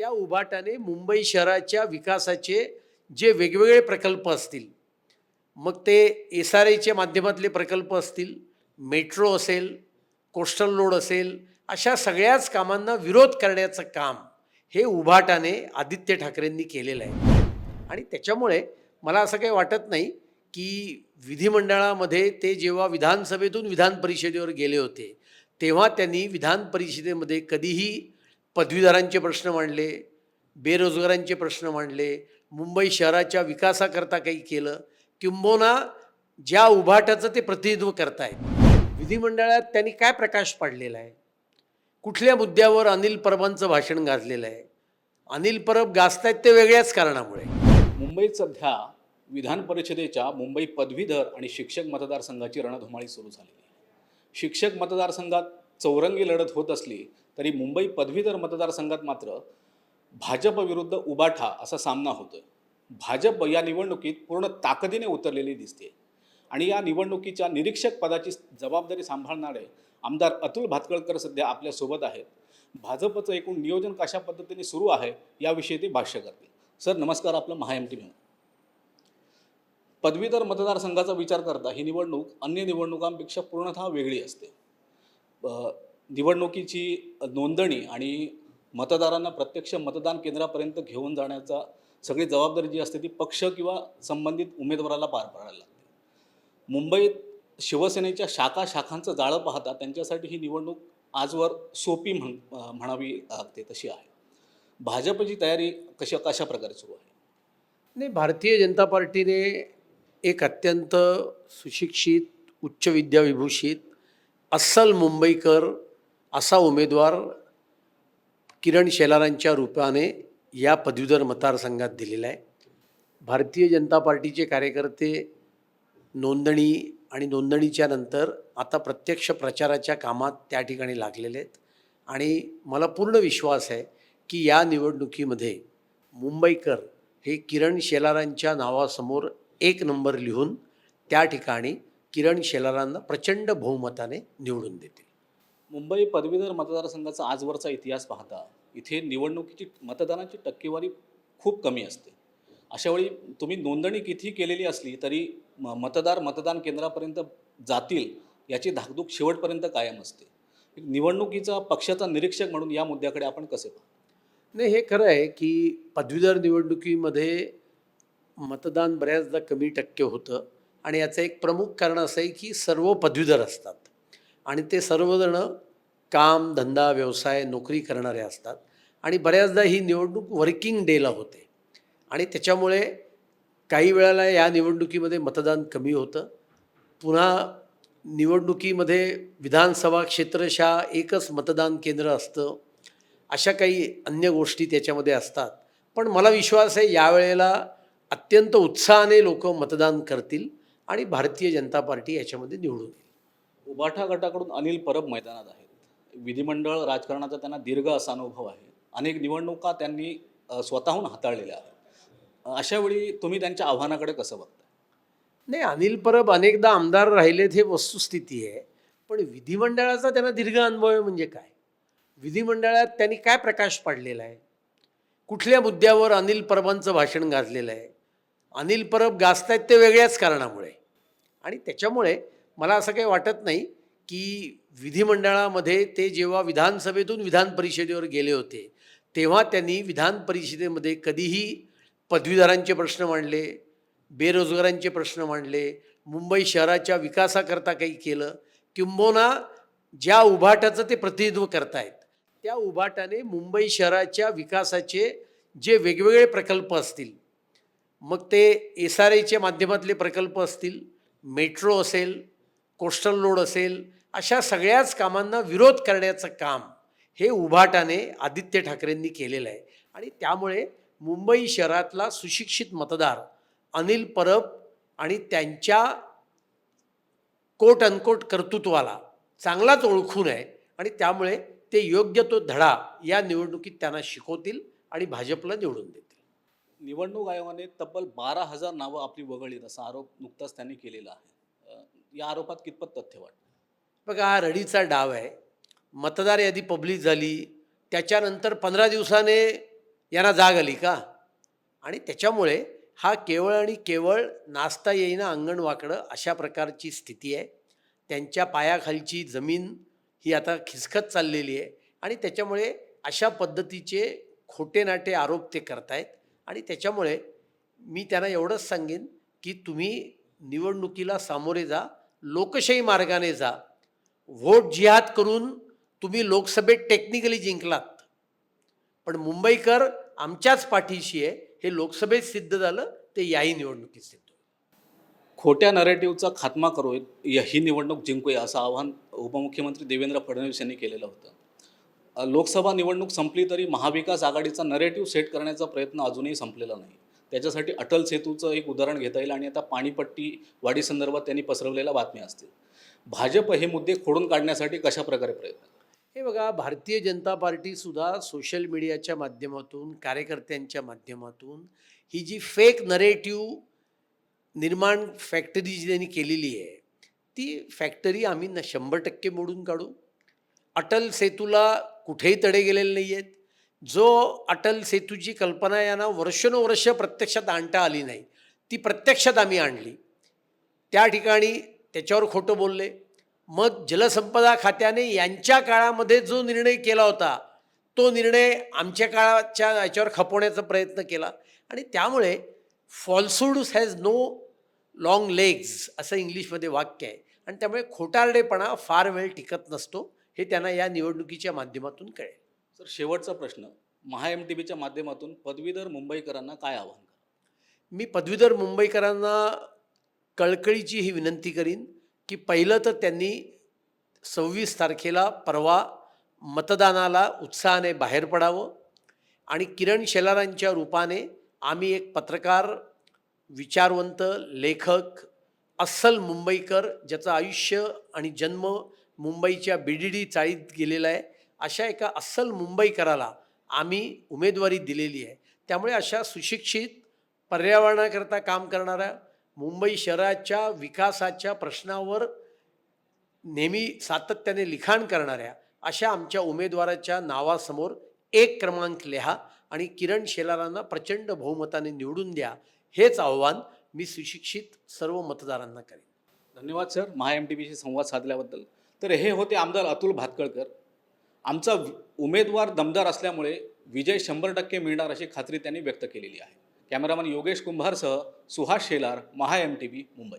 त्या उभाटाने मुंबई शहराच्या विकासाचे जे वेगवेगळे प्रकल्प असतील मग ते एस आर एच्या माध्यमातले प्रकल्प असतील मेट्रो असेल कोस्टल रोड असेल अशा सगळ्याच कामांना विरोध करण्याचं काम हे उभाटाने आदित्य ठाकरेंनी केलेलं आहे. आणि त्याच्यामुळे मला असं काही वाटत नाही की विधिमंडळामध्ये ते जेव्हा विधानसभेतून विधान परिषदेवर गेले होते तेव्हा त्यांनी विधान परिषदेमध्ये कधीही पदवीधरांचे प्रश्न मांडले बेरोजगारांचे प्रश्न मांडले मुंबई शहराच्या विकासाकरता काही केलं किंबोना ज्या उभाटाचं ते प्रतिनिधित्व करतायत. विधिमंडळात त्यांनी काय प्रकाश पाडलेला आहे? कुठल्या मुद्द्यावर अनिल परबांचं भाषण गाजलेलं आहे? अनिल परब गाजतायत ते वेगळ्याच कारणामुळे. मुंबईत सध्या विधान परिषदेच्या मुंबई पदवीधर आणि शिक्षक मतदारसंघाची रणधुमाळी सुरू झालेली आहे. शिक्षक मतदारसंघात चौरंगी लढत होत असली तरी मुंबई पदवीधर मतदारसंघात मात्र भाजप विरुद्ध उबाठा असा सामना होतोय. भाजप या निवडणुकीत पूर्ण ताकदीने उतरलेली दिसते. आणि या निवडणुकीच्या निरीक्षक पदाची जबाबदारी सांभाळणारे आमदार अतुल भातकळकर सध्या आपल्यासोबत आहेत. भाजपचं एकूण नियोजन कशा पद्धतीने सुरू आहे याविषयी ते भाष्य करतील. सर नमस्कार आपलं महाएमटी म्हणून. पदवीधर मतदारसंघाचा विचार करता ही निवडणूक अन्य निवडणुकांपेक्षा पूर्णतः वेगळी असते. निवडणुकीची नोंदणी आणि मतदारांना प्रत्यक्ष मतदान केंद्रापर्यंत घेऊन जाण्याचा सगळी जबाबदारी जी असते ती पक्ष किंवा संबंधित उमेदवाराला पार पाडायला लागते. मुंबईत शिवसेनेच्या शाखा शाखांचं जाळं पाहता त्यांच्यासाठी ही निवडणूक आजवर सोपी म्हण म्हणावी लागते तशी आहे. भाजपची तयारी कशा कशा प्रकारे सुरू आहे? नाही भारतीय जनता पार्टीने एक अत्यंत सुशिक्षित उच्च विद्याविभूषित अस्सल मुंबईकर असा उमेदवार किरण शेलारांच्या रूपाने या पदवीधर मतदारसंघात दिलेला आहे. भारतीय जनता पार्टीचे कार्यकर्ते नोंदणी आणि नोंदणीच्या नंतर आता प्रत्यक्ष प्रचाराच्या कामात त्या ठिकाणी लागलेले आहेत. आणि मला पूर्ण विश्वास आहे की या निवडणुकीमध्ये मुंबईकर हे किरण शेलारांच्या नावासमोर एक नंबर लिहून त्या ठिकाणी किरण शेलारांना प्रचंड बहुमताने निवडून देतील. मुंबई पदवीधर मतदारसंघाचा आजवरचा इतिहास पाहता इथे निवडणुकीची मतदानाची टक्केवारी खूप कमी असते. अशावेळी तुम्ही नोंदणी किती केलेली असली तरी म- मतदार मतदान केंद्रापर्यंत जातील याची धाकधूक शेवटपर्यंत कायम असते. निवडणुकीचा पक्षाचा निरीक्षक म्हणून या मुद्द्याकडे आपण कसे पाहतो नाही हे खरं आहे की पदवीधर निवडणुकीमध्ये मतदान बऱ्याचदा कमी टक्के होतं आणि याचं एक प्रमुख कारण असं आहे की सर्व पदवीधर असतात. आणि ते सर्वजण काम धंदा व्यवसाय नोकरी करणारे असतात. आणि बऱ्याचदा ही निवडणूक वर्किंग डेला होते. आणि त्याच्यामुळे काही वेळेला या निवडणुकीमध्ये मतदान कमी होतं. पुन्हा निवडणुकीमध्ये विधानसभा क्षेत्रशः एकच मतदान केंद्र असतं. अशा काही अन्य गोष्टी त्याच्यामध्ये असतात. पण मला विश्वास आहे यावेळेला अत्यंत उत्साहाने लोक मतदान करतील आणि भारतीय जनता पार्टी याच्यामध्ये निवडून येईल. उबाठा गटाकडून अनिल परब मैदानात आहेत. विधिमंडळ राजकारणाचा त्यांना दीर्घ असा अनुभव आहे. अनेक निवडणुका त्यांनी स्वतःहून हाताळलेल्या आहेत. अशावेळी तुम्ही त्यांच्या आव्हानाकडे कसं बघता नाही अनिल परब अनेकदा आमदार राहिलेत हे वस्तुस्थिती आहे. पण विधिमंडळाचा त्यांना दीर्घ अनुभव आहे म्हणजे काय? विधिमंडळात त्यांनी काय प्रकाश पाडलेला आहे? कुठल्या मुद्द्यावर अनिल परबांचं भाषण गाजलेलं आहे? अनिल परब गाजतायत ते वेगळ्याच कारणामुळे. आणि त्याच्यामुळे मला असं काही वाटत नाही की विधिमंडळामध्ये ते जेव्हा विधानसभेतून विधान परिषदेवर गेले होते तेव्हा त्यांनी विधान परिषदेमध्ये कधीही पदवीधरांचे प्रश्न मांडले बेरोजगारांचे प्रश्न मांडले मुंबई शहराच्या विकासाकरता काही केलं किंबोना ज्या उभाटाचं ते प्रतिनिधित्व करतायत त्या उभाटाने मुंबई शहराच्या विकासाचे जे वेगवेगळे प्रकल्प असतील मग ते एस आर एच्या माध्यमातले प्रकल्प असतील मेट्रो असेल कोस्टल रोड असेल अशा सगळ्याच कामांना विरोध करण्याचं काम हे उभाटाने आदित्य ठाकरेंनी केलेलं आहे. आणि त्यामुळे मुंबई शहरातला सुशिक्षित मतदार अनिल परब आणि त्यांच्या कोट अनकोट कर्तृत्वाला चांगलाच ओळखून आहे आणि त्यामुळे ते योग्य तो धडा या निवडणुकीत त्यांना शिकवतील आणि भाजपला निवडून देतील. निवडणूक आयोगाने तब्बल बारा हजार नावं आपली वगळलीत असा आरोप नुकताच त्यांनी केलेला आहे. या आरोपात कितपत तथ्य वाटतं? बघा हा रडीचा डाव आहे. मतदार यादी पब्लिक झाली त्याच्यानंतर पंधरा दिवसाने यांना जाग आली का? आणि त्याच्यामुळे हा केवळ आणि केवळ नाचता येईना अंगण वाकडं अशा प्रकारची स्थिती आहे. त्यांच्या पायाखालची जमीन ही आता खिसकत चाललेली आहे आणि त्याच्यामुळे अशा पद्धतीचे खोटे नाटे आरोप ते करतायत. आणि त्याच्यामुळे मी त्यांना एवढंच सांगेन की तुम्ही निवडणुकीला सामोरे जा लोकशाही मार्गाने जा. व्होट जिहाद करून तुम्ही लोकसभेत टेक्निकली जिंकलात. पण मुंबईकर आमच्याच पाठीशी आहे. हे लोकसभेत सिद्ध झालं ते याही निवडणुकीत सिद्ध खोट्या नरेटिव्हचा खात्मा करू ही निवडणूक जिंकूया असं आवाहन उपमुख्यमंत्री देवेंद्र फडणवीस यांनी केलेलं होतं. लोकसभा निवडणूक संपली तरी महाविकास आघाडीचा नरेटिव्ह सेट करण्याचा प्रयत्न अजूनही संपलेला नाही. त्याच्यासाठी अटल सेतूचं एक उदाहरण घेता येईल आणि आता पाणीपट्टी वाढीसंदर्भात त्यांनी पसरवलेल्या बातम्या असतील. भाजप हे मुद्दे खोडून काढण्यासाठी कशा प्रकारे प्रयत्न हे बघा भारतीय जनता पार्टीसुद्धा सोशल मीडियाच्या माध्यमातून कार्यकर्त्यांच्या माध्यमातून ही जी फेक नरेटिव्ह निर्माण फॅक्टरी जी त्यांनी केलेली आहे ती फॅक्टरी आम्ही न शंभर टक्के मोडून काढू. अटल सेतूला कुठेही तडे गेलेले नाही आहेत जो अटल सेतूची कल्पना यांना वर्षानुवर्ष प्रत्यक्षात आणता आली नाही. ती प्रत्यक्षात आम्ही आणली. त्या ठिकाणी त्याच्यावर खोटं बोलले. मग जलसंपदा खात्याने यांच्या काळामध्ये जो निर्णय केला होता तो निर्णय आमच्या काळाच्या याच्यावर खपवण्याचा प्रयत्न केला. आणि त्यामुळे falsehoods has no long legs असं इंग्लिशमध्ये वाक्य आहे. आणि त्यामुळे खोटारडेपणा फार वेळ टिकत नसतो हे त्यांना या निवडणुकीच्या माध्यमातून कळेल. सर शेवटचा प्रश्न. महा एम टी बीच्या माध्यमातून पदवीधर मुंबईकरांना काय आव्हान करा? मी पदवीधर मुंबईकरांना कळकळीची ही विनंती करीन की पहिलं तर त्यांनी सव्वीस तारखेला परवा मतदानाला उत्साहाने बाहेर पडावं आणि किरण शेलारांच्या रूपाने आम्ही एक पत्रकार विचारवंत लेखक अस्सल मुंबईकर ज्याचं आयुष्य आणि जन्म मुंबईच्या बी डी डी चाळीत गेलेला आहे अशा एका अस्सल मुंबईकराला आम्ही उमेदवारी दिलेली आहे. त्यामुळे अशा सुशिक्षित पर्यावरणाकरता काम करणाऱ्या मुंबई शहराच्या विकासाच्या प्रश्नावर नेहमी सातत्याने लिखाण करणाऱ्या अशा आमच्या उमेदवाराच्या नावासमोर एक क्रमांक लिहा आणि किरण शेलारांना प्रचंड बहुमताने निवडून द्या. हेच आव्हान मी सुशिक्षित सर्व मतदारांना करेन. धन्यवाद सर. महा एम टी बीशी संवाद साधल्याबद्दल. तर हे होते आमदार अतुल भातकळकर. आमचा उमेदवार दमदार असल्यामुळे विजय शंभर टक्के मिळणार अशी खात्री त्यांनी व्यक्त केलेली आहे. Cameraman Yogesh कुंभारसह Suhas Shelar Maha M T V Mumbai.